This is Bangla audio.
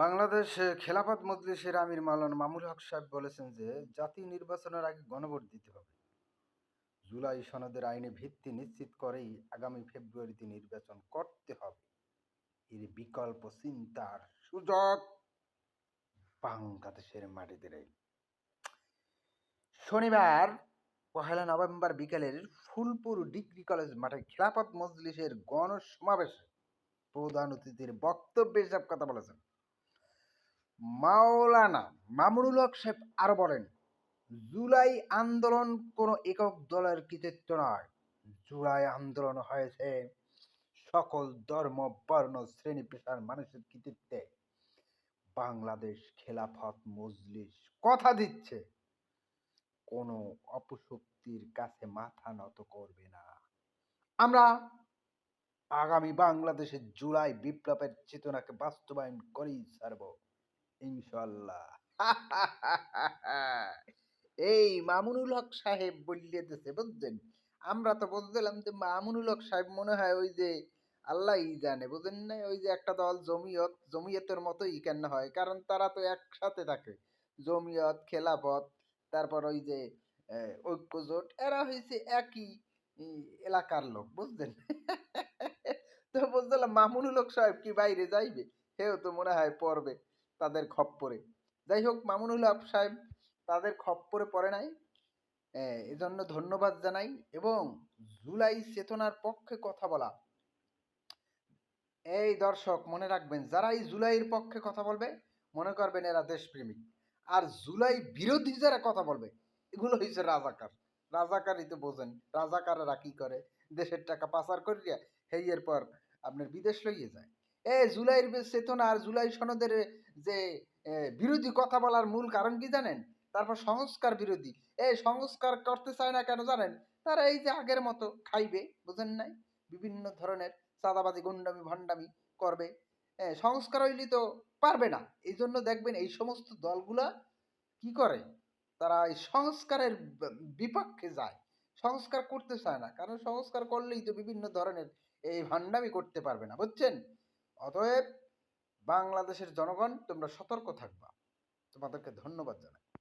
বাংলাদেশ খেলাফত মজলিসের আমির মাওলানা মামুল হক সাহেব বলেছেন যে জাতীয় নির্বাচনের আগে গণভোট দিতে হবে। জুলাই সনদের আইনে ভিত্তি নিশ্চিত করেই আগামী ফেব্রুয়ারিতে নির্বাচন করতে হবে। এর বিকল্প চিন্তার সুযোগ বাংলাদেশের মাটিতে নেই। শনিবার, পহেলা নভেম্বর বিকেলের ফুলপুর ডিগ্রি কলেজ মাঠে খেলাফত মজলিসের গণসমাবেশে প্রধান অতিথির বক্তব্যে এসব কথা বলেছেন। মাওলানা মামুনুল হক সাহেব আরও বলেন, জুলাই আন্দোলন কোনো একক দলের কৃতিত্ব নয়। জুলাই আন্দোলন হয়েছে সকল ধর্ম, বর্ণ, শ্রেণি, পেশার মানুষের কৃতিত্বে। বাংলাদেশ খেলাফত মজলিস কথা দিচ্ছে, কোনো অপশক্তির কাছে মাথা নত করবে না। আমরা আগামী বাংলাদেশের জুলাই বিপ্লবের চেতনাকে বাস্তবায়ন করেই ছাড়ব। ইনশাল্লাহ। এই মামুনুল হক সাহেব বললে দিছে, বুঝছেন? আমরা তো বুঝলাম যে, মামুনুল হক সাহেব মনে হয় ওই যে আল্লাহ জানে, বুঝেন না ওই যে একটা দল জমিয়ত, জমিয়তের মতোই কেন হয়? কারণ তারা তো একসাথে থাকে। জমিয়ত খেলাফত তারপর ওই যে ঐক্যজোট, এরা হয়েছে একই এলাকার লোক বুঝলেন তো বুঝলাম মামুনুল হক সাহেব কি বাইরে যাইবে? সেও তো মনে হয় পড়বে। তাদের খপ্পরে যাই হোক, মামুনুল হক সাহেব তাদের খপ্পরে পড়ে নাই। এজন্য ধন্যবাদ জানাই এবং জুলাই চেতনার পক্ষে কথা বলা। এই দর্শক, মনে রাখবেন যারা এই জুলাইয়ের পক্ষে কথা বলবে, মনে করবেন এরা দেশপ্রেমিক। আর জুলাই বিরোধী যারা কথা বলবে, এগুলো হচ্ছে রাজাকার। রাজাকারই তো বোঝেন, রাজাকারেরা কি করে? দেশের টাকা পাচার করিয়া হেইয়ের পর আপনার বিদেশ লইয়ে যায়। এ, জুলাইয়ের চেতনা আর জুলাই সনদের যে বিরোধী কথা বলার মূল কারণ কি জানেন? তারপর সংস্কার বিরোধী। এই সংস্কার করতে চায় না কেন জানেন? তারা এই যে আগের মতো খাইবে, বুঝেন নাই? বিভিন্ন ধরনের চাঁদাবাজি, গুন্ডামি, ভণ্ডামি করবে। সংস্কার হইলে তো পারবে না। এই জন্য দেখবেন এই সমস্ত দলগুলা কি করে? তারা এই সংস্কারের বিপক্ষে যায়। সংস্কার করতে চায় না। কারণ সংস্কার করলেই তো বিভিন্ন ধরনের এই ভান্ডামি করতে পারবে না, বুঝছেন? অতএব বাংলাদেশের জনগণ তোমরা সতর্ক থাকবা। তোমাদেরকে ধন্যবাদ জানাই।